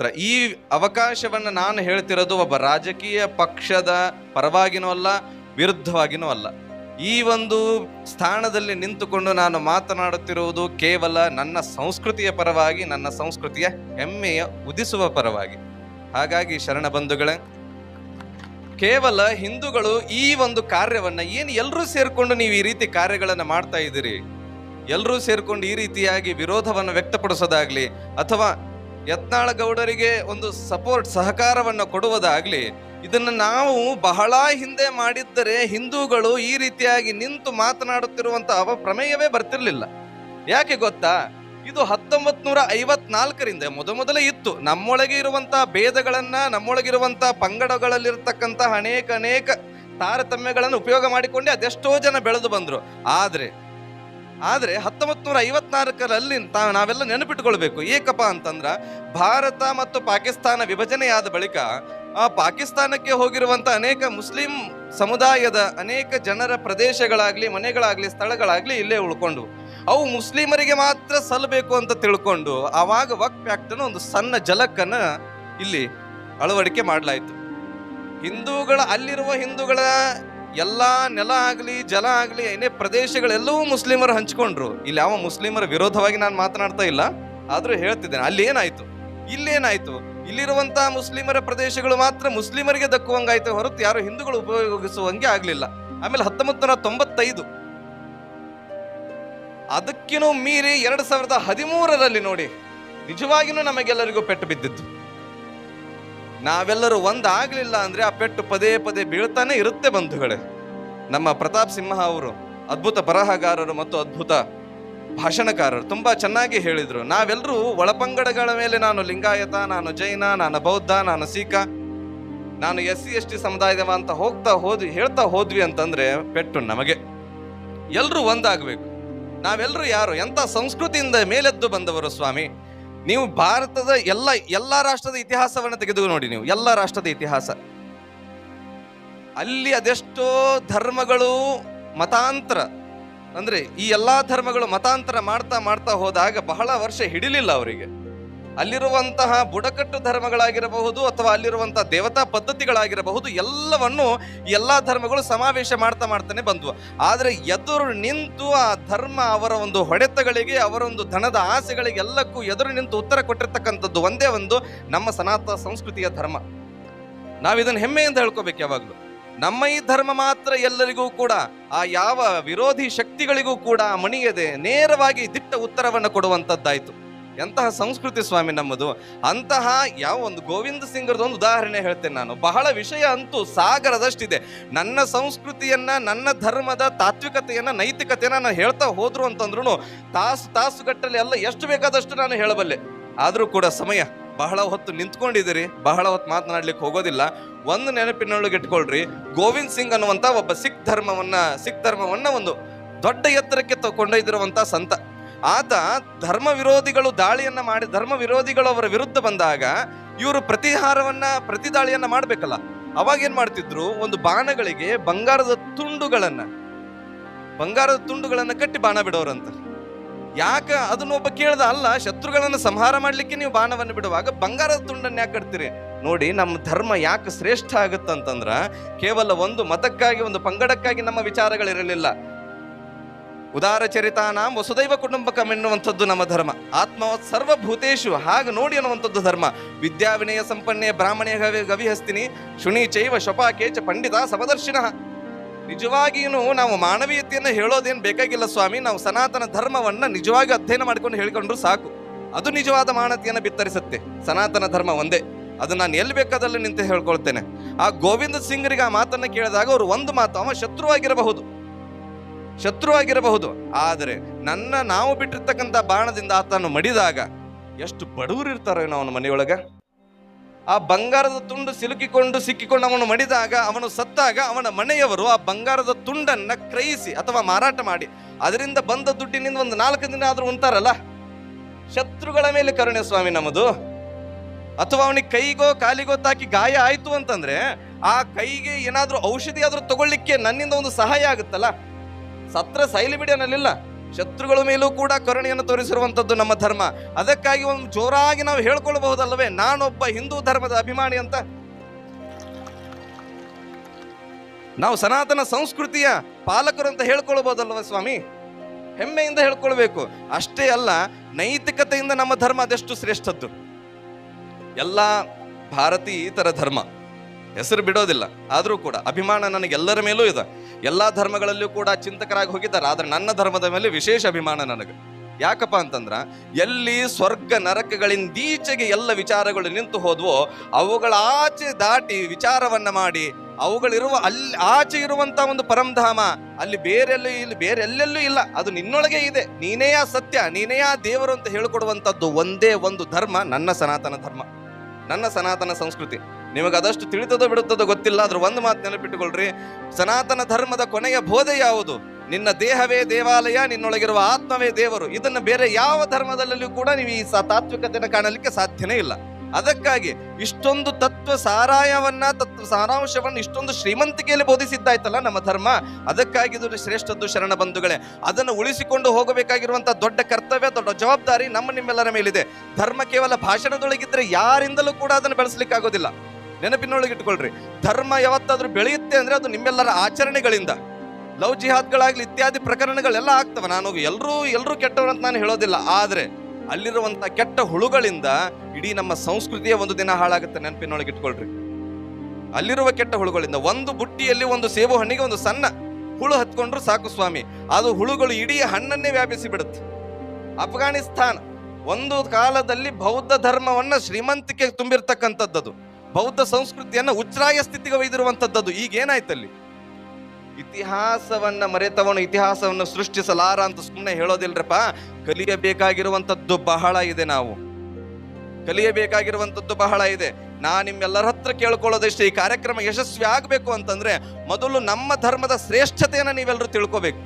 ಮಾತ್ರ. ಈ ಅವಕಾಶವನ್ನು ನಾನು ಹೇಳ್ತಿರೋದು ಒಬ್ಬ ರಾಜಕೀಯ ಪಕ್ಷದ ಪರವಾಗಿನೂ ಅಲ್ಲ, ವಿರುದ್ಧವಾಗಿನೂ ಅಲ್ಲ. ಈ ಒಂದು ಸ್ಥಾನದಲ್ಲಿ ನಿಂತುಕೊಂಡು ನಾನು ಮಾತನಾಡುತ್ತಿರುವುದು ಕೇವಲ ನನ್ನ ಸಂಸ್ಕೃತಿಯ ಪರವಾಗಿ, ನನ್ನ ಸಂಸ್ಕೃತಿಯ ಹೆಮ್ಮೆಯ ಉದಿಸುವ ಪರವಾಗಿ. ಹಾಗಾಗಿ ಶರಣ ಬಂಧುಗಳೇ, ಕೇವಲ ಹಿಂದೂಗಳು ಈ ಒಂದು ಕಾರ್ಯವನ್ನು ಏನು ಎಲ್ಲರೂ ಸೇರಿಕೊಂಡು ನೀವು ಈ ರೀತಿ ಕಾರ್ಯಗಳನ್ನು ಮಾಡ್ತಾ ಇದ್ದೀರಿ? ಎಲ್ಲರೂ ಸೇರಿಕೊಂಡು ಈ ರೀತಿಯಾಗಿ ವಿರೋಧವನ್ನು ವ್ಯಕ್ತಪಡಿಸೋದಾಗಲಿ ಅಥವಾ ಯತ್ನಾಳ ಗೌಡರಿಗೆ ಒಂದು ಸಪೋರ್ಟ್ ಸಹಕಾರವನ್ನು ಕೊಡುವುದಾಗಲಿ, ಇದನ್ನು ನಾವು ಬಹಳ ಹಿಂದೆ ಮಾಡಿದ್ದರೆ ಹಿಂದೂಗಳು ಈ ರೀತಿಯಾಗಿ ನಿಂತು ಮಾತನಾಡುತ್ತಿರುವಂತ ಅವ ಪ್ರಮೇಯವೇ ಬರ್ತಿರ್ಲಿಲ್ಲ. ಯಾಕೆ ಗೊತ್ತಾ? ಇದು ಹತ್ತೊಂಬತ್ ನೂರ ಐವತ್ನಾಲ್ಕರಿಂದ ಮೊದಮೊದಲೇ ಇತ್ತು. ನಮ್ಮೊಳಗೆ ಇರುವಂಥ ಭೇದಗಳನ್ನು ನಮ್ಮೊಳಗಿರುವಂಥ ಪಂಗಡಗಳಲ್ಲಿರ್ತಕ್ಕಂತಹ ಅನೇಕ ಅನೇಕ ತಾರತಮ್ಯಗಳನ್ನು ಉಪಯೋಗ ಮಾಡಿಕೊಂಡೆ ಅದೆಷ್ಟೋ ಜನ ಬೆಳೆದು ಬಂದ್ರು. ಆದ್ರೆ ಆದ್ರೆ ಹತ್ತೊಂಬತ್ತು ನೂರ ಐವತ್ನಾಲ್ಕರಲ್ಲಿ ನಾವೆಲ್ಲ ನೆನಪಿಟ್ಕೊಳ್ಬೇಕು. ಏಕಪ್ಪ ಅಂತಂದ್ರ ಭಾರತ ಮತ್ತು ಪಾಕಿಸ್ತಾನ ವಿಭಜನೆಯಾದ ಬಳಿಕ ಆ ಪಾಕಿಸ್ತಾನಕ್ಕೆ ಹೋಗಿರುವಂತ ಅನೇಕ ಮುಸ್ಲಿಂ ಸಮುದಾಯದ ಅನೇಕ ಜನರ ಪ್ರದೇಶಗಳಾಗ್ಲಿ, ಮನೆಗಳಾಗ್ಲಿ, ಸ್ಥಳಗಳಾಗ್ಲಿ ಇಲ್ಲೇ ಉಳ್ಕೊಂಡು, ಅವು ಮುಸ್ಲಿಮರಿಗೆ ಮಾತ್ರ ಸಲ್ಲಬೇಕು ಅಂತ ತಿಳ್ಕೊಂಡು ಆವಾಗ ವಕ್ ಆ್ಯಕ್ಟನ್ನು ಒಂದು ಸಣ್ಣ ಜಲಕ್ಕನ್ನ ಇಲ್ಲಿ ಅಳವಡಿಕೆ ಮಾಡಲಾಯಿತು. ಹಿಂದೂಗಳ ಅಲ್ಲಿರುವ ಹಿಂದೂಗಳ ಎಲ್ಲಾ ನೆಲ ಆಗಲಿ, ಜಲ ಆಗಲಿ, ಏನೇ ಪ್ರದೇಶಗಳೆಲ್ಲವೂ ಮುಸ್ಲಿಮರು ಹಂಚ್ಕೊಂಡ್ರು. ಇಲ್ಲಿ ಯಾವ ಮುಸ್ಲಿಮರ ವಿರೋಧವಾಗಿ ನಾನು ಮಾತನಾಡ್ತಾ ಇಲ್ಲ, ಆದರೂ ಹೇಳ್ತಿದ್ದೇನೆ. ಅಲ್ಲಿ ಏನಾಯ್ತು? ಇಲ್ಲೇನಾಯ್ತು ಇಲ್ಲಿರುವಂತಹ ಮುಸ್ಲಿಮರ ಪ್ರದೇಶಗಳು ಮಾತ್ರ ಮುಸ್ಲಿಮರಿಗೆ ದಕ್ಕುವಂಗಾಯ್ತು ಹೊರತು ಯಾರು ಹಿಂದೂಗಳು ಉಪಯೋಗಿಸುವಂಗೆ ಆಗಲಿಲ್ಲ. ಆಮೇಲೆ ಹತ್ತೊಂಬತ್ತು ನೂರ ತೊಂಬತ್ತೈದು. ಅದಕ್ಕಿನೂ ಮೀರಿ ಎರಡು ಸಾವಿರದ ಹದಿಮೂರರಲ್ಲಿ ನೋಡಿ ನಿಜವಾಗಿಯೂ ನಮಗೆಲ್ಲರಿಗೂ ಪೆಟ್ಟು ಬಿದ್ದಿದ್ದು. ನಾವೆಲ್ಲರೂ ಒಂದಾಗಲಿಲ್ಲ ಅಂದರೆ ಆ ಪೆಟ್ಟು ಪದೇ ಪದೇ ಬೀಳ್ತಾನೆ ಇರುತ್ತೆ ಬಂಧುಗಳೇ. ನಮ್ಮ ಪ್ರತಾಪ್ ಸಿಂಹ ಅವರು ಅದ್ಭುತ ಬರಹಗಾರರು ಮತ್ತು ಅದ್ಭುತ ಭಾಷಣಕಾರರು. ತುಂಬ ಚೆನ್ನಾಗಿ ಹೇಳಿದರು. ನಾವೆಲ್ಲರೂ ಒಳಪಂಗಡಗಳ ಮೇಲೆ ನಾನು ಲಿಂಗಾಯತ, ನಾನು ಜೈನ, ನಾನು ಬೌದ್ಧ, ನಾನು ಸಿಖ ನಾನು ಎಸ್ ಸಿ, ಎಸ್ ಟಿ ಸಮುದಾಯದವ ಅಂತ ಹೋಗ್ತಾ ಹೋದ್ವಿ ಹೇಳ್ತಾ ಹೋದ್ವಿ ಅಂತಂದ್ರೆ ಪೆಟ್ಟು ನಮಗೆ. ಎಲ್ಲರೂ ಒಂದಾಗಬೇಕು. ನಾವೆಲ್ಲರೂ ಯಾರು? ಎಂಥ ಸಂಸ್ಕೃತಿಯಿಂದ ಮೇಲೆದ್ದು ಬಂದವರು ಸ್ವಾಮಿ? ನೀವು ಭಾರತದ ಎಲ್ಲ ಎಲ್ಲ ರಾಷ್ಟ್ರದ ಇತಿಹಾಸವನ್ನು ತೆಗೆದು ನೋಡಿ ನೀವು, ಎಲ್ಲ ರಾಷ್ಟ್ರದ ಇತಿಹಾಸ. ಅಲ್ಲಿ ಅದೆಷ್ಟೋ ಧರ್ಮಗಳು ಮತಾಂತರ, ಅಂದ್ರೆ ಈ ಎಲ್ಲಾ ಧರ್ಮಗಳು ಮತಾಂತರ ಮಾಡ್ತಾ ಮಾಡ್ತಾ ಹೋದಾಗ ಬಹಳ ವರ್ಷ ಹಿಡಿಲಿಲ್ಲ ಅವರಿಗೆ. ಅಲ್ಲಿರುವಂತಹ ಬುಡಕಟ್ಟು ಧರ್ಮಗಳಾಗಿರಬಹುದು ಅಥವಾ ಅಲ್ಲಿರುವಂತಹ ದೇವತಾ ಪದ್ಧತಿಗಳಾಗಿರಬಹುದು, ಎಲ್ಲವನ್ನು ಎಲ್ಲ ಧರ್ಮಗಳು ಸಮಾವೇಶ ಮಾಡ್ತಾ ಮಾಡ್ತಾನೆ ಬಂದವು. ಆದರೆ ಎದುರು ನಿಂತು ಆ ಧರ್ಮ ಅವರ ಒಂದು ಹೊಡೆತಗಳಿಗೆ, ಅವರ ಒಂದು ಧನದ ಆಸೆಗಳಿಗೆ ಎಲ್ಲಕ್ಕೂ ಎದುರು ನಿಂತು ಉತ್ತರ ಕೊಟ್ಟಿರ್ತಕ್ಕಂಥದ್ದು ಒಂದೇ ಒಂದು ನಮ್ಮ ಸನಾತನ ಸಂಸ್ಕೃತಿಯ ಧರ್ಮ. ನಾವಿದನ್ನು ಹೆಮ್ಮೆಯಿಂದ ಹೇಳ್ಕೋಬೇಕು ಯಾವಾಗಲೂ. ನಮ್ಮ ಈ ಧರ್ಮ ಮಾತ್ರ ಎಲ್ಲರಿಗೂ ಕೂಡ, ಆ ಯಾವ ವಿರೋಧಿ ಶಕ್ತಿಗಳಿಗೂ ಕೂಡ ಮಣಿಯದೆ ನೇರವಾಗಿ ದಿಟ್ಟ ಉತ್ತರವನ್ನು ಕೊಡುವಂತದ್ದಾಯ್ತು ಎಂತಹ ಸಂಸ್ಕೃತಿ ಸ್ವಾಮಿ ನಮ್ಮದು, ಅಂತಹ ಯಾವ ಒಂದು ಗೋವಿಂದ ಸಿಂಗರದ ಒಂದು ಉದಾಹರಣೆ ಹೇಳ್ತೇನೆ ನಾನು. ಬಹಳ ವಿಷಯ ಅಂತೂ ಸಾಗರದಷ್ಟಿದೆ. ನನ್ನ ಸಂಸ್ಕೃತಿಯನ್ನ, ನನ್ನ ಧರ್ಮದ ತಾತ್ವಿಕತೆಯನ್ನ, ನೈತಿಕತೆಯನ್ನ ನಾನು ಹೇಳ್ತಾ ಹೋದ್ರು ಅಂತಂದ್ರೂ ತಾಸು ತಾಸುಗಟ್ಟಲೆ ಎಲ್ಲ ಎಷ್ಟು ಬೇಕಾದಷ್ಟು ನಾನು ಹೇಳಬಲ್ಲೆ. ಆದರೂ ಕೂಡ ಸಮಯ, ಬಹಳ ಹೊತ್ತು ನಿಂತ್ಕೊಂಡಿದ್ದೀರಿ, ಬಹಳ ಹೊತ್ತು ಮಾತನಾಡ್ಲಿಕ್ಕೆ ಹೋಗೋದಿಲ್ಲ. ಒಂದು ನೆನಪಿನೊಳಗೆ ಇಟ್ಕೊಳ್ರಿ, ಗೋವಿಂದ್ ಸಿಂಗ್ ಅನ್ನುವಂತ ಒಬ್ಬ ಸಿಖ್ ಧರ್ಮವನ್ನ ಸಿಖ್ ಧರ್ಮವನ್ನ ಒಂದು ದೊಡ್ಡ ಎತ್ತರಕ್ಕೆ ತಗೊಂಡೊಯ್ದಿರುವಂಥ ಸಂತ. ಆತ ಧರ್ಮ ವಿರೋಧಿಗಳು ದಾಳಿಯನ್ನ ಮಾಡಿ ಧರ್ಮ ವಿರೋಧಿಗಳು ಅವರ ವಿರುದ್ಧ ಬಂದಾಗ ಇವರು ಪ್ರತಿಹಾರವನ್ನ, ಪ್ರತಿದಾಳಿಯನ್ನ ಮಾಡ್ಬೇಕಲ್ಲ. ಅವಾಗ ಏನ್ ಮಾಡ್ತಿದ್ರು? ಒಂದು ಬಾಣಗಳಿಗೆ ಬಂಗಾರದ ತುಂಡುಗಳನ್ನ ಬಂಗಾರದ ತುಂಡುಗಳನ್ನ ಕಟ್ಟಿ ಬಾಣ ಬಿಡೋರಂತ. ಯಾಕ? ಅದನ್ನ ಒಬ್ಬ ಕೇಳ್ದ, ಅಲ್ಲ, ಶತ್ರುಗಳನ್ನ ಸಂಹಾರ ಮಾಡ್ಲಿಕ್ಕೆ ನೀವು ಬಾಣವನ್ನು ಬಿಡುವಾಗ ಬಂಗಾರದ ತುಂಡನ್ನ ಯಾಕೆ ಕಟ್ತೀರಿ? ನೋಡಿ, ನಮ್ಮ ಧರ್ಮ ಯಾಕೆ ಶ್ರೇಷ್ಠ ಆಗುತ್ತಂತಂದ್ರ ಕೇವಲ ಒಂದು ಮತಕ್ಕಾಗಿ, ಒಂದು ಪಂಗಡಕ್ಕಾಗಿ ನಮ್ಮ ವಿಚಾರಗಳಿರಲಿಲ್ಲ. ಉದಾರ ಚರಿತಾನಾಂ ವಸುದೈವ ಕುಟುಂಬಕಂ ಎನ್ನುವಂಥದ್ದು ನಮ್ಮ ಧರ್ಮ. ಆತ್ಮವತ್ ಸರ್ವಭೂತೇಶು, ಹಾಗೆ ನೋಡಿ ಅನ್ನುವಂಥದ್ದು ಧರ್ಮ. ವಿದ್ಯಾವಿನಯ ಸಂಪನ್ನೆ ಬ್ರಾಹ್ಮಣೆ ಗವಿ ಗವಿಹಸ್ತಿನಿ ಶುನಿ ಚೈವ ಶಪಾಕೇಚ ಪಂಡಿತ ಸಮದರ್ಶಿನ ನಿಜವಾಗಿಯೂ ನಾವು ಮಾನವೀಯತೆಯನ್ನು ಹೇಳೋದೇನು ಬೇಕಾಗಿಲ್ಲ ಸ್ವಾಮಿ. ನಾವು ಸನಾತನ ಧರ್ಮವನ್ನು ನಿಜವಾಗಿ ಅಧ್ಯಯನ ಮಾಡಿಕೊಂಡು ಹೇಳಿಕೊಂಡ್ರು ಸಾಕು. ಅದು ನಿಜವಾದ ಮಾನತೆಯನ್ನು ಬಿತ್ತರಿಸುತ್ತೆ. ಸನಾತನ ಧರ್ಮ ಒಂದೇ. ಅದು ನಾನು ಎಲ್ಲಿ ಬೇಕಾದಲ್ಲಿ ನಿಂತು ಹೇಳ್ಕೊಳ್ತೇನೆ. ಆ ಗೋವಿಂದ ಸಿಂಗ್ರಿಗೆ ಆ ಮಾತನ್ನು ಕೇಳಿದಾಗ ಅವರು ಒಂದು ಮಾತು, ಅವ ಶತ್ರುವಾಗಿರಬಹುದು. ಶತ್ರುವಾಗಿರಬಹುದು. ಆದರೆ ನನ್ನ ನಾವು ಬಿಟ್ಟಿರ್ತಕ್ಕಂಥ ಬಾಣದಿಂದ ಆತನು ಮಡಿದಾಗ ಎಷ್ಟು ಬಡವರು ಇರ್ತಾರೋ ಏನೋ ಅವನ ಮನೆಯೊಳಗೆ? ಆ ಬಂಗಾರದ ತುಂಡು ಸಿಲುಕಿಕೊಂಡು ಸಿಕ್ಕಿಕೊಂಡು ಅವನು ಮಡಿದಾಗ ಅವನು ಸತ್ತಾಗ ಅವನ ಮನೆಯವರು ಆ ಬಂಗಾರದ ತುಂಡನ್ನು ಕ್ರಯಿಸಿ ಅಥವಾ ಮಾರಾಟ ಮಾಡಿ, ಅದರಿಂದ ಬಂದ ದುಡ್ಡಿನಿಂದ ಒಂದು ನಾಲ್ಕು ದಿನ ಆದರೂ ಉಂಟಾರಲ್ಲ? ಶತ್ರುಗಳ ಮೇಲೆ ಕರುಣೆ ಸ್ವಾಮಿ ನಮ್ಮದು. ಅಥವಾ ಅವನಿಗೆ ಕೈಗೋ ಕಾಲಿಗೋ ತಾಕಿ ಗಾಯ ಆಯಿತು ಅಂತಂದ್ರೆ ಆ ಕೈಗೆ ಏನಾದರೂ ಔಷಧಿ ಆದರೂ ತಗೊಳ್ಳಿಕ್ಕೆ ನನ್ನಿಂದ ಒಂದು ಸಹಾಯ ಆಗುತ್ತಲ್ಲ? ಸತ್ರ ಸೈಲಿ ಬಿಡಿ ಅನ್ನಲಿಲ್ಲ ಶತ್ರುಗಳ ಮೇಲೂ ಕೂಡ ಕರುಣೆಯನ್ನು ತೋರಿಸಿರುವಂತದ್ದು ನಮ್ಮ ಧರ್ಮ. ಅದಕ್ಕಾಗಿ ಒಂದು ಜೋರಾಗಿ ನಾವು ಹೇಳ್ಕೊಳ್ಬಹುದಲ್ಲವೇ? ನಾನೊಬ್ಬ ಹಿಂದೂ ಧರ್ಮದ ಅಭಿಮಾನಿ ಅಂತ. ನಾವು ಸನಾತನ ಸಂಸ್ಕೃತಿಯ ಪಾಲಕರು ಅಂತ ಹೇಳ್ಕೊಳ್ಬಹುದಲ್ವ ಸ್ವಾಮಿ? ಹೆಮ್ಮೆಯಿಂದ ಹೇಳ್ಕೊಳ್ಬೇಕು. ಅಷ್ಟೇ ಅಲ್ಲ, ನೈತಿಕತೆಯಿಂದ ನಮ್ಮ ಧರ್ಮ ಅದೆಷ್ಟು ಶ್ರೇಷ್ಠದ್ದು? ಎಲ್ಲ ಭಾರತೀಯತರ ಧರ್ಮ. ಹೆಸರು ಬಿಡೋದಿಲ್ಲ. ಆದರೂ ಕೂಡ ಅಭಿಮಾನ ನನಗೆ ಎಲ್ಲರ ಮೇಲೂ ಇದೆ. ಎಲ್ಲ ಧರ್ಮಗಳಲ್ಲೂ ಕೂಡ ಚಿಂತಕರಾಗಿ ಹೋಗಿದ್ದಾರೆ. ಆದರೆ ನನ್ನ ಧರ್ಮದ ಮೇಲೆ ವಿಶೇಷ ಅಭಿಮಾನ ನನಗೆ. ಯಾಕಪ್ಪ ಅಂತಂದ್ರೆ, ಎಲ್ಲಿ ಸ್ವರ್ಗ ನರಕಗಳಿಂದೀಚೆಗೆ ಎಲ್ಲ ವಿಚಾರಗಳು ನಿಂತು ಹೋದ್ವೋ, ಅವುಗಳ ಆಚೆ ದಾಟಿ ವಿಚಾರವನ್ನು ಮಾಡಿ, ಅವುಗಳಿರುವ ಅಲ್ಲಿ ಆಚೆ ಇರುವಂಥ ಒಂದು ಪರಂಧಾಮ, ಅಲ್ಲಿ ಬೇರೆಲ್ಲೂ ಇಲ್ಲಿ ಬೇರೆ ಎಲ್ಲೆಲ್ಲೂ ಇಲ್ಲ. ಅದು ನಿನ್ನೊಳಗೆ ಇದೆ. ನೀನೇ ಆ ಸತ್ಯ, ನೀನೇ ಆ ದೇವರು ಅಂತ ಹೇಳಿಕೊಡುವಂಥದ್ದು ಒಂದೇ ಒಂದು ಧರ್ಮ, ನನ್ನ ಸನಾತನ ಧರ್ಮ. ನನ್ನ ಸನಾತನ ಸಂಸ್ಕೃತಿ. ನಿಮಗೆ ಅದಷ್ಟು ತಿಳಿತದೋ ಬಿಡುತ್ತದೋ ಗೊತ್ತಿಲ್ಲ, ಆದ್ರೂ ಒಂದು ಮಾತು ನೆನಪಿಟ್ಟುಕೊಳ್ರಿ. ಸನಾತನ ಧರ್ಮದ ಕೊನೆಯ ಬೋಧೆ ಯಾವುದು? ನಿನ್ನ ದೇಹವೇ ದೇವಾಲಯ, ನಿನ್ನೊಳಗಿರುವ ಆತ್ಮವೇ ದೇವರು. ಇದನ್ನು ಬೇರೆ ಯಾವ ಧರ್ಮದಲ್ಲೂ ಕೂಡ ನೀವು ಈ ತಾತ್ವಿಕತೆಯನ್ನು ಕಾಣಲಿಕ್ಕೆ ಸಾಧ್ಯನೇ ಇಲ್ಲ. ಅದಕ್ಕಾಗಿ ಇಷ್ಟೊಂದು ತತ್ವ ಸಾರಾಯವನ್ನ, ತತ್ವ ಸಾರಾಂಶವನ್ನು ಇಷ್ಟೊಂದು ಶ್ರೀಮಂತಿಕೆಯಲ್ಲಿ ಬೋಧಿಸಿದ್ದಾಯ್ತಲ್ಲ ನಮ್ಮ ಧರ್ಮ? ಅದಕ್ಕಾಗಿ ಇದು ಶ್ರೇಷ್ಠದ್ದು ಶರಣ ಬಂಧುಗಳೇ. ಅದನ್ನು ಉಳಿಸಿಕೊಂಡು ಹೋಗಬೇಕಾಗಿರುವಂತಹ ದೊಡ್ಡ ಕರ್ತವ್ಯ, ದೊಡ್ಡ ಜವಾಬ್ದಾರಿ ನಮ್ಮ ನಿಮ್ಮೆಲ್ಲರ ಮೇಲಿದೆ. ಧರ್ಮ ಕೇವಲ ಭಾಷಣದೊಳಗಿದ್ರೆ ಯಾರಿಂದಲೂ ಕೂಡ ಅದನ್ನು ಬೆಳೆಸಲಿಕ್ಕಾಗೋದಿಲ್ಲ. ನೆನಪಿನೊಳಗೆ ಇಟ್ಕೊಳ್ರಿ ಧರ್ಮ ಯಾವತ್ತಾದ್ರೂ ಬೆಳೆಯುತ್ತೆ ಅಂದ್ರೆ ಅದು ನಿಮ್ಮೆಲ್ಲರ ಆಚರಣೆಗಳಿಂದ. ಲವ್ ಜಿಹಾದ್ಗಳಾಗ್ಲಿ ಇತ್ಯಾದಿ ಪ್ರಕರಣಗಳೆಲ್ಲ ಆಗ್ತವೆ. ನಾನು ಎಲ್ಲರೂ ಎಲ್ಲರೂ ಕೆಟ್ಟವರು ಅಂತ ನಾನು ಹೇಳೋದಿಲ್ಲ. ಆದರೆ ಅಲ್ಲಿರುವಂತ ಕೆಟ್ಟ ಹುಳುಗಳಿಂದ ಇಡೀ ನಮ್ಮ ಸಂಸ್ಕೃತಿಯ ಒಂದು ದಿನ ಹಾಳಾಗುತ್ತೆ. ನೆನಪಿನೊಳಗೆ ಇಟ್ಕೊಳ್ರಿ ಅಲ್ಲಿರುವ ಕೆಟ್ಟ ಹುಳುಗಳಿಂದ ಒಂದು ಬುಟ್ಟಿಯಲ್ಲಿ ಒಂದು ಸೇಬು ಹಣ್ಣಿಗೆ ಒಂದು ಸಣ್ಣ ಹುಳು ಹತ್ಕೊಂಡ್ರು ಸಾಕು ಸ್ವಾಮಿ. ಅದು ಹುಳುಗಳು ಇಡೀ ಹಣ್ಣನ್ನೇ ವ್ಯಾಪಿಸಿ ಬಿಡುತ್ತೆ. ಅಫ್ಘಾನಿಸ್ತಾನ ಒಂದು ಕಾಲದಲ್ಲಿ ಬೌದ್ಧ ಧರ್ಮವನ್ನ ಶ್ರೀಮಂತಿಕೆ ತುಂಬಿರ್ತಕ್ಕಂಥದ್ದು ಬೌದ್ಧ ಸಂಸ್ಕೃತಿಯನ್ನ ಉಚ್ಛ್ರಾಯ ಸ್ಥಿತಿಗೆ ಒಯ್ದಿರುವಂಥದ್ದು ಈಗ ಏನಾಯ್ತಲ್ಲಿ? ಇತಿಹಾಸವನ್ನ ಮರೆತವನು ಇತಿಹಾಸವನ್ನು ಸೃಷ್ಟಿಸಲಾರ ಅಂತ ಸುಮ್ಮನೆ ಹೇಳೋದಿಲ್ರಪ್ಪ. ಕಲಿಯಬೇಕಾಗಿರುವಂತದ್ದು ಬಹಳ ಇದೆ ನಾವು. ಕಲಿಯಬೇಕಾಗಿರುವಂತದ್ದು ಬಹಳ ಇದೆ. ನಾ ನಿಮ್ಮೆಲ್ಲರ ಹತ್ರ ಕೇಳ್ಕೊಳ್ಳೋದಷ್ಟೇ, ಈ ಕಾರ್ಯಕ್ರಮ ಯಶಸ್ವಿ ಆಗಬೇಕು ಅಂತಂದ್ರೆ ಮೊದಲು ನಮ್ಮ ಧರ್ಮದ ಶ್ರೇಷ್ಠತೆಯನ್ನು ನೀವೆಲ್ಲರೂ ತಿಳ್ಕೋಬೇಕು.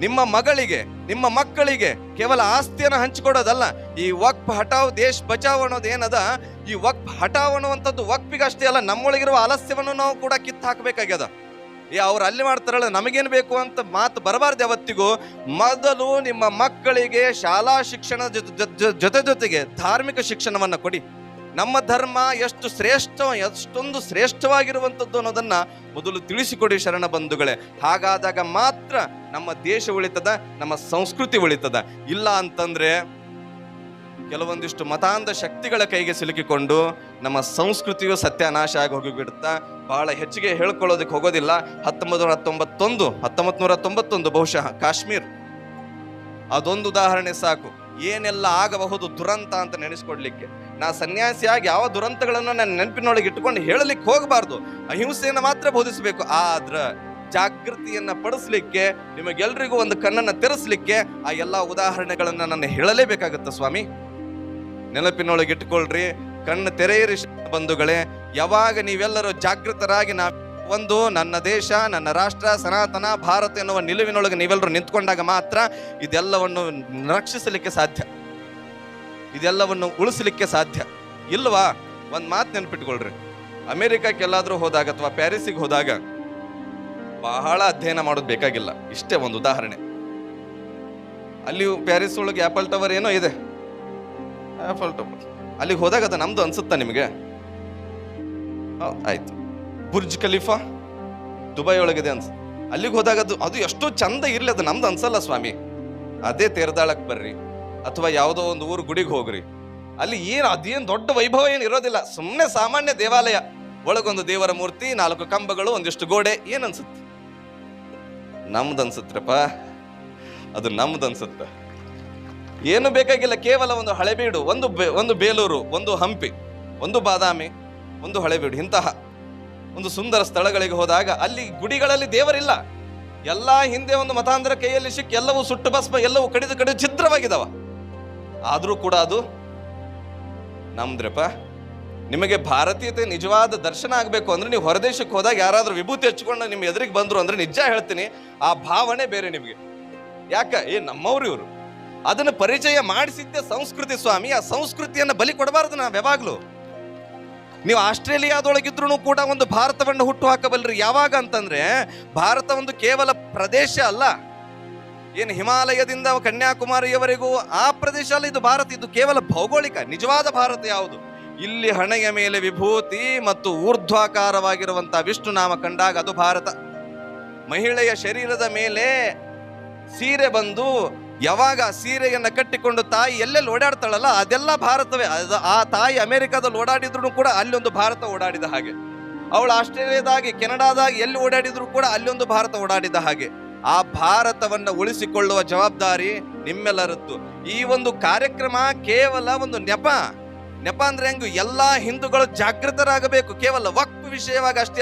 ನಿಮ್ಮ ಮಗಳಿಗೆ, ನಿಮ್ಮ ಮಕ್ಕಳಿಗೆ ಕೇವಲ ಆಸ್ತಿಯನ್ನು ಹಂಚಿಕೊಡೋದಲ್ಲ, ಈ ವಕ್ಫ್ ಹಟಾವ್, ದೇಶ್ ಬಚಾವ್ ಅನ್ನೋದು ಏನದ? ಈ ವಕ್ಫ್ ಹಠ ಅನ್ನುವಂಥದ್ದು ವಕ್ಪಿಗಷ್ಟೇ ಅಲ್ಲ, ನಮ್ಮೊಳಗಿರುವ ಆಲಸ್ಯವನ್ನು ನಾವು ಕೂಡ ಕಿತ್ತು ಹಾಕಬೇಕಾಗ್ಯದ. ಏ, ಅವ್ರು ಅಲ್ಲಿ ಮಾಡ್ತಾರಲ್ಲ, ನಮಗೇನು ಬೇಕು ಅಂತ ಮಾತು ಬರಬಾರ್ದು ಯಾವತ್ತಿಗೂ. ಮೊದಲು ನಿಮ್ಮ ಮಕ್ಕಳಿಗೆ ಶಾಲಾ ಶಿಕ್ಷಣ ಜೊತೆ ಜೊತೆಗೆ ಧಾರ್ಮಿಕ ಶಿಕ್ಷಣವನ್ನು ಕೊಡಿ. ನಮ್ಮ ಧರ್ಮ ಎಷ್ಟು ಶ್ರೇಷ್ಠ, ಎಷ್ಟೊಂದು ಶ್ರೇಷ್ಠವಾಗಿರುವಂಥದ್ದು ಅನ್ನೋದನ್ನು ಮೊದಲು ತಿಳಿಸಿಕೊಡಿ ಶರಣ ಬಂಧುಗಳೇ. ಹಾಗಾದಾಗ ಮಾತ್ರ ನಮ್ಮ ದೇಶ ಉಳಿತದ, ನಮ್ಮ ಸಂಸ್ಕೃತಿ ಉಳಿತದ. ಇಲ್ಲ ಅಂತಂದ್ರೆ ಕೆಲವೊಂದಿಷ್ಟು ಮತಾಂಧ ಶಕ್ತಿಗಳ ಕೈಗೆ ಸಿಲುಕಿಕೊಂಡು ನಮ್ಮ ಸಂಸ್ಕೃತಿಯು ಸತ್ಯನಾಶ ಆಗಿ ಹೋಗಿಬಿಡುತ್ತಾ ಬಹಳ ಹೆಚ್ಚಿಗೆ ಹೇಳ್ಕೊಳ್ಳೋದಕ್ಕೆ ಹೋಗೋದಿಲ್ಲ. ಹತ್ತೊಂಬತ್ತು ನೂರ ತೊಂಬತ್ತೊಂದು ಹತ್ತೊಂಬತ್ತು ತೊಂಬತ್ತೊಂದು ಬಹುಶಃ ಕಾಶ್ಮೀರ್. ಅದೊಂದು ಉದಾಹರಣೆ ಸಾಕು. ಏನೆಲ್ಲ ಆಗಬಹುದು ದುರಂತ ಅಂತ ನೆನೆಸ್ಕೊಡ್ಲಿಕ್ಕೆ? ನಾ ಸನ್ಯಾಸಿಯಾಗಿ ಯಾವ ದುರಂತಗಳನ್ನು ನನ್ನ ನೆನಪಿನೊಳಗೆ ಇಟ್ಟುಕೊಂಡು ಹೇಳಲಿಕ್ಕೆ ಹೋಗಬಾರ್ದು. ಅಹಿಂಸೆಯನ್ನು ಮಾತ್ರ ಬೋಧಿಸಬೇಕು. ಆದ್ರ ಜಾಗೃತಿಯನ್ನ ಪಡಿಸ್ಲಿಕ್ಕೆ, ನಿಮಗೆಲ್ರಿಗೂ ಒಂದು ಕಣ್ಣನ್ನ ತೆರೆಸ್ಲಿಕ್ಕೆ ಆ ಎಲ್ಲಾ ಉದಾಹರಣೆಗಳನ್ನು ನಾನು ಹೇಳಲೇಬೇಕಾಗತ್ತ ಸ್ವಾಮಿ. ನೆನಪಿನೊಳಗೆ ಇಟ್ಕೊಳ್ರಿ ಕಣ್ಣು ತೆರೆಯಿರಿ ಬಂಧುಗಳೇ. ಯಾವಾಗ ನೀವೆಲ್ಲರೂ ಜಾಗೃತರಾಗಿ ನಾ ಒಂದು ನನ್ನ ದೇಶ, ನನ್ನ ರಾಷ್ಟ್ರ, ಸನಾತನ, ಭಾರತ ಎನ್ನುವ ನಿಲುವಿನೊಳಗೆ ನೀವೆಲ್ಲರೂ ನಿಂತ್ಕೊಂಡಾಗ ಮಾತ್ರ ಇದೆಲ್ಲವನ್ನು ರಕ್ಷಿಸಲಿಕ್ಕೆ ಸಾಧ್ಯ. ಇದೆಲ್ಲವನ್ನು ಉಳಿಸಲಿಕ್ಕೆ ಸಾಧ್ಯ. ಇಲ್ವಾ? ಒಂದು ಮಾತು ನೆನ್ಪಿಟ್ಕೊಳ್ರಿ. ಅಮೆರಿಕಕ್ಕೆ ಎಲ್ಲಾದ್ರೂ ಹೋದಾಗ ಅಥವಾ ಪ್ಯಾರಿಸಿಗೆ ಹೋದಾಗ ಬಹಳ ಅಧ್ಯಯನ ಮಾಡೋದು ಬೇಕಾಗಿಲ್ಲ. ಇಷ್ಟೇ ಒಂದು ಉದಾಹರಣೆ. ಅಲ್ಲಿ ಪ್ಯಾರಿಸ್ ಒಳಗೆ ಆ್ಯಪಲ್ ಟವರ್ ಏನೋ ಇದೆ. Apple tower. ಅಲ್ಲಿಗೆ ಹೋದಾಗ ಅದು ನಮ್ದು ಅನ್ಸುತ್ತಾ ನಿಮಗೆ? ಆಯ್ತು. Burj Khalifa? ದುಬೈ ಒಳಗಿದೆ ಅನ್ಸ. ಅಲ್ಲಿಗೆ ಹೋದಾಗ ಅದು ಅದು ಎಷ್ಟೋ ಚಂದ ಇರ್ಲಿ, ಅದು ನಮ್ದು ಅನ್ಸಲ್ಲ ಸ್ವಾಮಿ. ಅದೇ ತೇರ್ದಾಳಕ್ ಬರ್ರಿ. ಅಥವಾ ಯಾವುದೋ ಒಂದು ಊರು ಗುಡಿಗೆ ಹೋಗ್ರಿ. ಅಲ್ಲಿ ಏನು, ಅದೇನು ದೊಡ್ಡ ವೈಭವ ಏನು ಇರೋದಿಲ್ಲ. ಸುಮ್ಮನೆ ಸಾಮಾನ್ಯ ದೇವಾಲಯ. ಒಳಗೊಂದು ದೇವರ ಮೂರ್ತಿ, ನಾಲ್ಕು ಕಂಬಗಳು, ಒಂದಿಷ್ಟು ಗೋಡೆ, ಏನು ನಮ್ದು ಅನ್ಸುತ್ತಪ್ಪ ಅದು ನಮ್ದು ಅನ್ಸುತ್ತೆ ಏನು ಬೇಕಾಗಿಲ್ಲ, ಕೇವಲ ಒಂದು ಹಳೆಬೀಡು, ಒಂದು ಬೆ- ಒಂದು ಬೇಲೂರು, ಒಂದು ಹಂಪಿ, ಒಂದು ಬಾದಾಮಿ, ಒಂದು ಹಳೆಬೀಡು, ಇಂತಹ ಒಂದು ಸುಂದರ ಸ್ಥಳಗಳಿಗೆ ಹೋದಾಗ ಅಲ್ಲಿ ಗುಡಿಗಳಲ್ಲಿ ದೇವರಿಲ್ಲ. ಎಲ್ಲ ಹಿಂದೆ ಒಂದು ಮತಾಂತರ ಕೈಯಲ್ಲಿ ಸಿಕ್ಕಿ ಎಲ್ಲವೂ ಸುಟ್ಟು ಭಸ್ಮ, ಎಲ್ಲವೂ ಕಡಿದು ಕಡಿದು ಛಿದ್ರವಾಗಿದಾವ. ಆದರೂ ಕೂಡ ಅದು ನಮ್ದ್ರಪ್ಪ. ನಿಮಗೆ ಭಾರತೀಯತೆ ನಿಜವಾದ ದರ್ಶನ ಆಗಬೇಕು ಅಂದ್ರೆ ನೀವು ಹೊರದೇಶಕ್ಕೆ ಹೋದಾಗ ಯಾರಾದರೂ ವಿಭೂತಿ ಹಚ್ಕೊಂಡು ನಿಮ್ಮ ಎದುರಿಗೆ ಬಂದರು ಅಂದ್ರೆ ನಿಜ ಹೇಳ್ತೀನಿ, ಆ ಭಾವನೆ ಬೇರೆ ನಿಮಗೆ. ಯಾಕ? ಏ, ನಮ್ಮವ್ರು ಇವರು. ಅದನ್ನು ಪರಿಚಯ ಮಾಡಿಸಿದ್ದೆ ಸಂಸ್ಕೃತಿ ಸ್ವಾಮಿ. ಆ ಸಂಸ್ಕೃತಿಯನ್ನು ಬಲಿ ಕೊಡಬಾರದು ನಾವು ಯಾವಾಗಲೂ. ನೀವು ಆಸ್ಟ್ರೇಲಿಯಾದೊಳಗಿದ್ರು ಕೂಡ ಒಂದು ಭಾರತವನ್ನು ಹುಟ್ಟು ಹಾಕಬಲ್ರಿ. ಯಾವಾಗ ಅಂತಂದ್ರೆ, ಭಾರತ ಒಂದು ಕೇವಲ ಪ್ರದೇಶ ಅಲ್ಲ. ಏನು ಹಿಮಾಲಯದಿಂದ ಕನ್ಯಾಕುಮಾರಿಯವರೆಗೂ ಆ ಪ್ರದೇಶ ಅಲ್ಲ, ಇದು ಭಾರತ. ಇದು ಕೇವಲ ಭೌಗೋಳಿಕ, ನಿಜವಾದ ಭಾರತ ಯಾವುದು? ಇಲ್ಲಿ ಹಣೆಯ ಮೇಲೆ ವಿಭೂತಿ ಮತ್ತು ಊರ್ಧ್ವಾಕಾರವಾಗಿರುವಂತಹ ವಿಷ್ಣು ನಾಮ ಕಂಡಾಗ ಅದು ಭಾರತ. ಮಹಿಳೆಯ ಶರೀರದ ಮೇಲೆ ಸೀರೆ ಬಂದು ಯಾವಾಗ ಸೀರೆಯನ್ನು ಸೀರೆಯನ್ನ ಕಟ್ಟಿಕೊಂಡು ತಾಯಿ ಎಲ್ಲೆಲ್ಲಿ ಓಡಾಡ್ತಾಳಲ್ಲ, ಅದೆಲ್ಲ ಭಾರತವೇ. ಅದು, ಆ ತಾಯಿ ಅಮೆರಿಕಾದಲ್ಲಿ ಓಡಾಡಿದ್ರು ಕೂಡ ಅಲ್ಲೊಂದು ಭಾರತ ಓಡಾಡಿದ ಹಾಗೆ. ಅವಳು ಆಸ್ಟ್ರೇಲಿಯಾದಾಗಿ, ಕೆನಡಾದಾಗಿ ಎಲ್ಲಿ ಓಡಾಡಿದ್ರು ಕೂಡ ಅಲ್ಲೊಂದು ಭಾರತ ಓಡಾಡಿದ ಹಾಗೆ. ಆ ಭಾರತವನ್ನ ಉಳಿಸಿಕೊಳ್ಳುವ ಜವಾಬ್ದಾರಿ ನಿಮ್ಮೆಲ್ಲರದ್ದು. ಈ ಒಂದು ಕಾರ್ಯಕ್ರಮ ಕೇವಲ ಒಂದು ನೆಪ. ನೆಪ ಅಂದ್ರೆ ಹೆಂಗು ಎಲ್ಲಾ ಹಿಂದೂಗಳು ಜಾಗೃತರಾಗಬೇಕು. ಕೇವಲ ವಕ್ಫ್ ವಿಷಯವಾಗಿ ಅಷ್ಟೇ